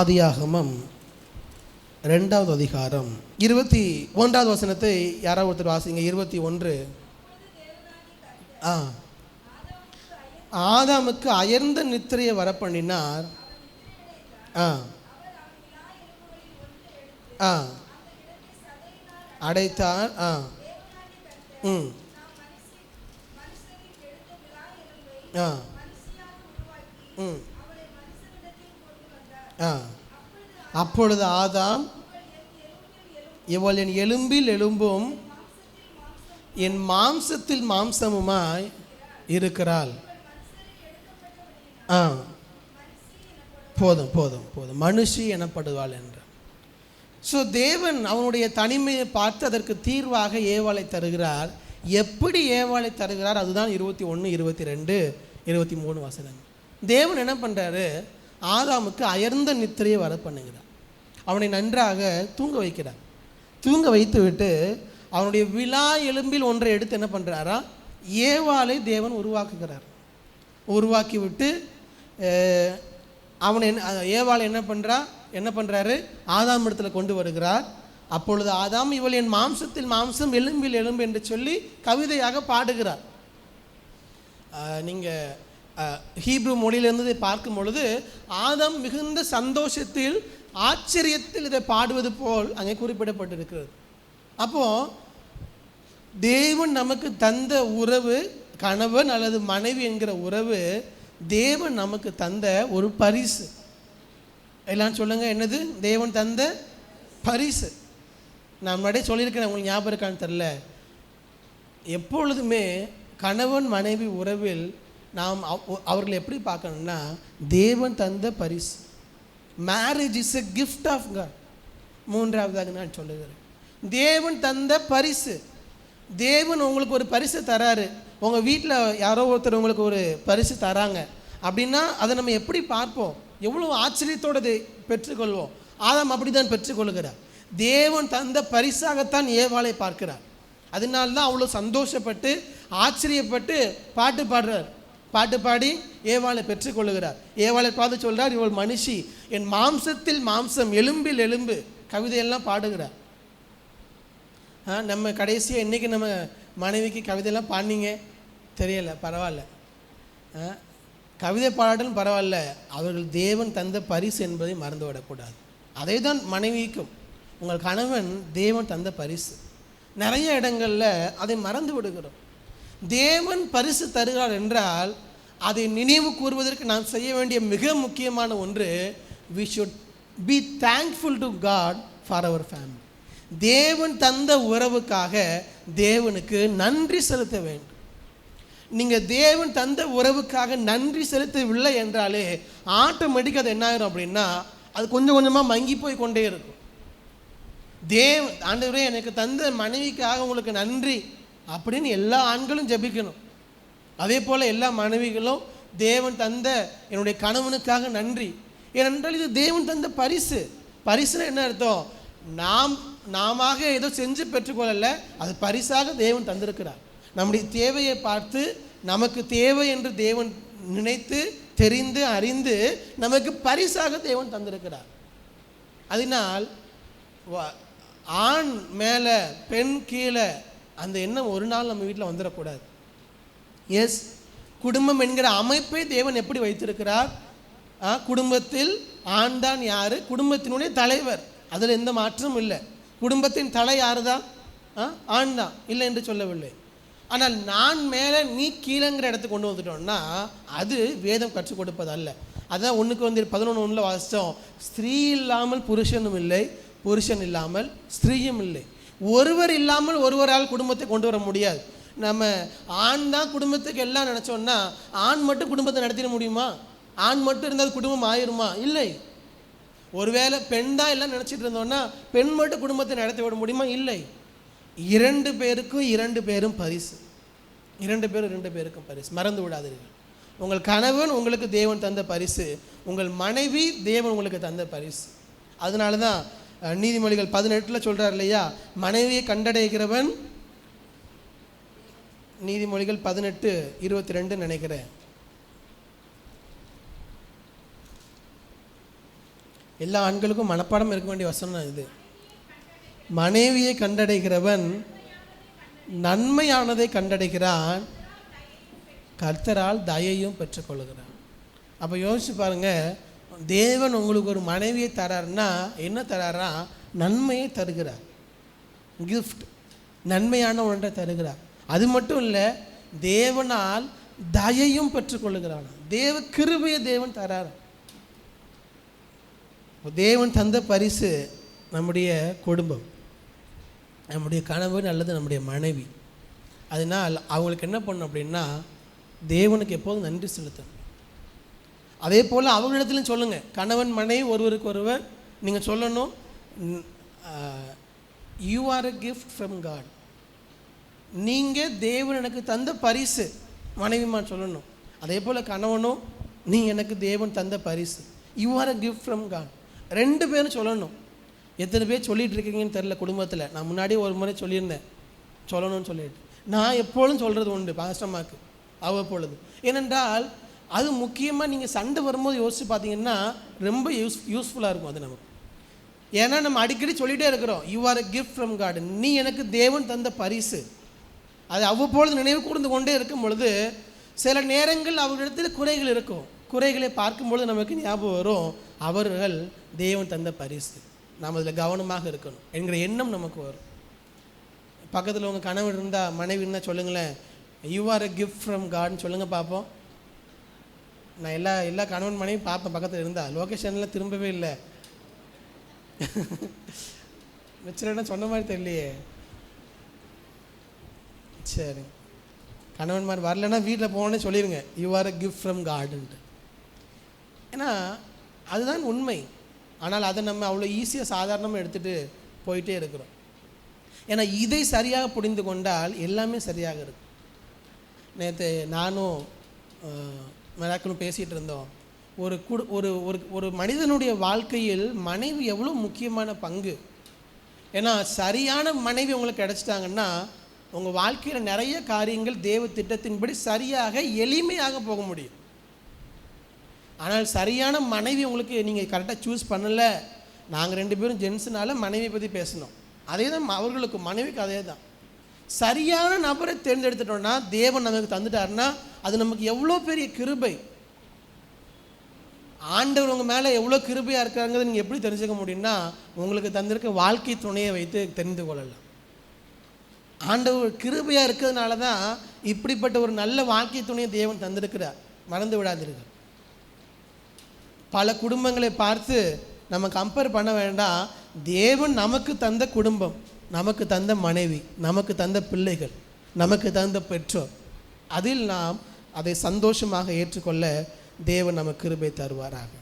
ஆதியாகமம் ரெண்டாவது அதிகாரம். இருபத்தி ஒன்றாவது வசனத்தை யாராவது ஒருத்தர் வாசிங்க. இருபத்தி ஒன்று. ஆ. ஆதாமுக்கு அயர்ந்த நித்திரையை வரப்பண்ணினார். ஆ. ஆ. அடைத்தார். ஆ. ம். ஆ. ம். ஆ. அப்பொழுது ஆதாம் இவள் என் எலும்பில் எலும்பும் என் மாம்சத்தில் மாம்சமுமாய் இருக்கிறாள். ஆ. போதும் போதும் போதும். மனுஷி எனப்படுவாள் என்ற. ஸோ தேவன் அவனுடைய தனிமையை பார்த்து அதற்கு தீர்வாக ஏவாளை தருகிறார். எப்படி ஏவாளை தருகிறார்? அதுதான் இருபத்தி ஒன்று இருபத்தி ரெண்டு இருபத்தி மூணு வசனங்கள். தேவன் என்ன பண்ணுறாரு ஆதாமுக்கு அயர்ந்த நித்திரையை வர பண்ணுகிறார். அவனை நன்றாக தூங்க வைக்கிறார் தூங்க வைத்து விட்டு அவனுடைய விழா எலும்பில் ஒன்றை எடுத்து என்ன பண்ணுறாரா ஏவாளை தேவன் உருவாக்குகிறார். உருவாக்கி விட்டு அவனை என்ன அஹ், ஏவாள் என்ன பண்ணுறா என்ன பண்ணுறாரு ஆதாம் இடத்துல கொண்டு வருகிறார். அப்பொழுது ஆதாம் இவள் என் மாம்சத்தில் மாம்சம் எலும்பில் எலும்பு என்று சொல்லி கவிதையாக பாடுகிறார். நீங்கள் ஹீப்ரு மொழியிலிருந்து பார்க்கும் பொழுது ஆதாம் மிகுந்த சந்தோஷத்தில் ஆச்சரியத்தில் இதை பாடுவது போல் அங்கே குறிப்பிடப்பட்டிருக்கிறது. அப்போது தேவன் நமக்கு தந்த உறவு கணவன் அல்லது மனைவி என்கிற உறவு தேவன் நமக்கு தந்த ஒரு பரிசு. எல்லாம் சொல்லுங்க என்னது? தேவன் தந்த பரிசு. நான் முன்னாடியே சொல்லியிருக்கிறேன் உங்களுக்கு ஞாபகம் இருக்கான்னு தெரில எப்பொழுதுமே கணவன் மனைவி உறவில் நாம் அவ- அவர்களை எப்படி பார்க்கணும்னா தேவன் தந்த பரிசு. Marriage is a gift of God மூன்றாவதாக நான் சொல்லுகிறேன். தேவன் தந்த பரிசு. தேவன் உங்களுக்கு ஒரு பரிசு தராரு. உங்கள் வீட்டில் யாரோ ஒருத்தர் உங்களுக்கு ஒரு பரிசு தராங்க. அப்படின்னா அதை நம்ம எப்படி பார்ப்போம்? எவ்வளோ ஆச்சரியத்தோடு பெற்றுக்கொள்வோம். ஆதாம் அப்படி தான் பெற்றுக்கொள்கிறார். தேவன் தந்த பரிசாகத்தான் ஏவாளை பார்க்கிறார். அதனால தான் அவ்வளோ சந்தோஷப்பட்டு ஆச்சரியப்பட்டு பாட்டு பாடுறார். பாட்டு பாடி ஏவாளை பெற்றுக்கொள்ளுகிறார். ஏவாளை பார்த்து சொல்கிறார் இவள் மனுஷி என் மாம்சத்தில் மாம்சம் எலும்பில் எலும்பு. கவிதையெல்லாம் பாடுகிறார். ஆ நம்ம கடைசியாக இன்றைக்கி நம்ம மனைவிக்கு கவிதையெல்லாம் பாடினீங்க? தெரியலை பரவாயில்ல. ஆ, கவிதை பாடலும் பரவாயில்ல. அவர்கள் தேவன் தந்த பரிசு என்பதை மறந்து விடக்கூடாது. அதே தான் மனைவிக்கும். உங்கள் கணவன் தேவன் தந்த பரிசு. நிறைய இடங்களில் அதை மறந்து விடுகிறோம். தேவன் பரிசு தருகிறார் என்றால் அதை நினைவு கூறுவதற்கு நாம் செய்ய வேண்டிய மிக முக்கியமான ஒன்று we should be thankful to God for our family தேவன் தந்த உறவுக்காக தேவனுக்கு நன்றி செலுத்த வேண்டும். நீங்கள் தேவன் தந்த உறவுக்காக நன்றி செலுத்தவில்லை என்றாலே ஆட்டோமேட்டிக் அது என்ன ஆயிரும் அப்படின்னா அது கொஞ்சம் கொஞ்சமாக மங்கி போய் கொண்டே இருக்கும். தேவன் ஆண்டவரே எனக்கு தந்த மனைவிக்காக உங்களுக்கு நன்றி. அப்படின்னு எல்லா ஆண்களும் ஜெபிக்கணும். அதே போல் எல்லா மனைவிகளும் தேவன் தந்த என்னுடைய கணவனுக்காக நன்றி. ஏனென்றால் இது தேவன் தந்த பரிசு. பரிசுனா என்ன அர்த்தம்? நாம் நாம ஏதோ செஞ்சு பெற்றுக்கொள்ளலை அது பரிசாக தேவன் தந்திருக்கிறார். நம்முடைய தேவையை பார்த்து நமக்கு தேவை என்று தேவன் நினைத்து தெரிந்து அறிந்து நமக்கு பரிசாக தேவன் தந்திருக்கிறார். அதனால் வ- ஆண் மேலே பெண் கீழே அந்த எண்ணம் ஒரு நாள் நம்ம வீட்டில் வந்துடக்கூடாது எஸ் குடும்பம் என்கிற அமைப்பை தேவன் எப்படி வைத்திருக்கிறார்? ஆ, குடும்பத்தில் ஆண் தான் யார்? குடும்பத்தினுடைய தலைவர். அதில் எந்த மாற்றமும் இல்லை. குடும்பத்தின் தலை யார் தான் ஆ, ஆண் தான் இல்லை என்று சொல்லவில்லை. ஆனால் நான் மேலே நீ கீழங்கிற இடத்துக்கு கொண்டு வந்துட்டோம்னா அது வேதம் கற்றுக் கொடுப்பது அல்ல. அதான் ஒன்றுக்கு வந்து பதினொன்று ஒன்றில் வாசித்தோம். ஸ்திரீ இல்லாமல் புருஷனும் இல்லை புருஷன் இல்லாமல் ஸ்திரீயும் இல்லை. ஒருவர் இல்லாமல் ஒருவரால் குடும்பத்தை கொண்டு வர முடியாது. நம்ம ஆண் தான் குடும்பத்துக்கு எல்லாம் நினச்சோன்னா ஆண் மட்டும் குடும்பத்தை நடத்திட முடியுமா? ஆண் மட்டும் இருந்தால் குடும்பம் ஆயிருமா? இல்லை. ஒருவேளை பெண் தான் எல்லாம் நினச்சிட்டு இருந்தோன்னா பெண் மட்டும் குடும்பத்தை நடத்தி விட முடியுமா? இல்லை. இரண்டு பேருக்கும் இரண்டு பேரும் பரிசு. இரண்டு பேரும் இரண்டு பேருக்கும் பரிசு. மறந்து விடாதீர்கள். உங்கள் கணவன் உங்களுக்கு தேவன் தந்த பரிசு. உங்கள் மனைவி தேவன் உங்களுக்கு தந்த பரிசு. அதனால தான் நீதிமொழிகள் பதினெட்டில் சொல்கிறார் இல்லையா? மனைவியை கண்டடைகிறவன் நீதிமொழிகள் பதினெட்டு இருபத்தி ரெண்டு நினைக்கிறேன். எல்லா ஆண்களுக்கும் மனப்பாடம் இருக்க வேண்டிய வசனம் தான் இது. மனைவியை கண்டடைகிறவன் நன்மையானதை கண்டடைகிறான். கர்த்தரால் தயையும் பெற்றுக்கொள்கிறான். அப்போ யோசிச்சு பாருங்க தேவன் உங்களுக்கு ஒரு மனைவியை தராருன்னா என்ன தராரா? நன்மையை தருகிறார். கிஃப்ட் நன்மையான ஒன்றை தருகிறார். அது மட்டும் இல்லை தேவனால் தயையும் பெற்றுக்கொள்கிறான் தேவ கிருபையை தேவன் தரார். தேவன் தந்த பரிசு நம்முடைய குடும்பம். நம்முடைய கணவன் அல்லது நம்முடைய மனைவி. அதனால் அவங்களுக்கு என்ன பண்ணணும் அப்படின்னா தேவனுக்கு எப்போதும் நன்றி செலுத்தணும். அதே போல் அவங்களிடத்துலையும் சொல்லுங்கள் கணவன் மனைவி ஒருவருக்கு ஒருவர் நீங்கள் சொல்லணும். You are a gift from God நீங்கள் தேவன் எனக்கு தந்த பரிசு. மனைவிமா சொல்லணும். அதே போல் கணவனும் நீ எனக்கு தேவன் தந்த பரிசு. You are a gift from God ரெண்டு பேரும் சொல்லணும். எத்தனை பேர் சொல்லிகிட்டு இருக்கீங்கன்னு தெரில குடும்பத்தில். நான் முன்னாடியே ஒரு முறை சொல்லியிருந்தேன். சொல்லணும்னு சொல்லிட்டு. நான் எப்பொழுதும் சொல்கிறது உண்டு பாஸ்டமாக்கு அவ்வப்பொழுது ஏனென்றால் அது முக்கியமாக நீங்கள் சண்டை வரும்போது யோசித்து பார்த்தீங்கன்னா ரொம்ப யூஸ் யூஸ்ஃபுல்லாக இருக்கும் அது நமக்கு. ஏன்னா நம்ம அடிக்கடி சொல்லிகிட்டே இருக்கிறோம் you are a gift from God நீ எனக்கு தேவன் தந்த பரிசு. அது அவ்வப்பொழுது நினைவு கூர்ந்து கொண்டே இருக்கும் பொழுது சில நேரங்கள் அவர்களிடத்தில் குறைகள் இருக்கும். குறைகளை பார்க்கும்பொழுது நமக்கு ஞாபகம் வரும் அவர்கள் தேவன் தந்த பரிசு. நாம் அதில் கவனமாக இருக்கணும் என்கிற எண்ணம் நமக்கு வரும். பக்கத்தில் உங்கள் கணவன் இருந்தால் மனைவி இருந்தால் சொல்லுங்களேன் you are a gift from காட்னு சொல்லுங்கள் பார்ப்போம் நான் எல்லா எல்லா கணவன் மனையும் பார்ப்பேன் பக்கத்தில் இருந்தா. லொக்கேஷனில் திரும்பவே இல்லை. வச்சுருன்னா சொன்ன மாதிரி தெரியலையே. சரி. கணவன் மாதிரி வரலன்னா வீட்டில் போனோடனே சொல்லிடுங்க you are a gift from காடுன்ட்டு ஏன்னா அதுதான் உண்மை. ஆனால் அதை நம்ம அவ்வளோ ஈஸியாக சாதாரணமாக எடுத்துகிட்டு போயிட்டே இருக்கிறோம். ஏன்னா இதை சரியாக புரிந்து கொண்டால் எல்லாமே சரியாக இருக்கும். நேற்று நானும் மிராக்களும் பேசிகிட்டு இருந்தோம். ஒரு குடு ஒரு ஒரு ஒரு மனிதனுடைய வாழ்க்கையில் மனைவி எவ்வளோ முக்கியமான பங்கு? ஏன்னா சரியான மனைவி உங்களுக்கு கிடச்சிட்டாங்கன்னா உங்கள் வாழ்க்கையில் நிறைய காரியங்கள் தேவ திட்டத்தின்படி சரியாக எளிமையாக போக முடியும். ஆனால் சரியான மனைவி உங்களுக்கு நீங்கள் கரெக்டாக சூஸ் பண்ணலை. நாங்கள் ரெண்டு பேரும் ஜென்ஸுனால மனைவியை பற்றி பேசணும் அதே தான் அவர்களுக்கு மனைவிக்கு அதே தான் சரியான நபரை தேர்ந்தெடுத்துட்டோம்னா தேவன் நமக்கு தந்துட்டாருன்னா அது நமக்கு எவ்வளோ பெரிய கிருபை. ஆண்டவர் உங்கள் மேலே எவ்வளோ கிருபையாக இருக்காங்கிறது நீங்கள் எப்படி தெரிஞ்சுக்க முடியும்னா உங்களுக்கு தந்திருக்க வாழ்க்கை துணையை வைத்து தெரிந்து கொள்ளலாம். ஆண்டவர் கிருபையாக இருக்கிறதுனால தான் இப்படிப்பட்ட ஒரு நல்ல வாழ்க்கை துணையை தேவன் தந்திருக்கிறார். மறந்து விடாதீர்கள். பல குடும்பங்களை பார்த்து நம்ம கம்பேர் பண்ண வேண்டாம். தேவன் நமக்கு தந்த குடும்பம். நமக்கு தந்த மனைவி நமக்கு தந்த பிள்ளைகள் நமக்கு தந்த பெற்றோர் அதில் நாம் அதை சந்தோஷமாக ஏற்றுக்கொள்ள தேவன் நமக்கு கிருபை தருவாராக.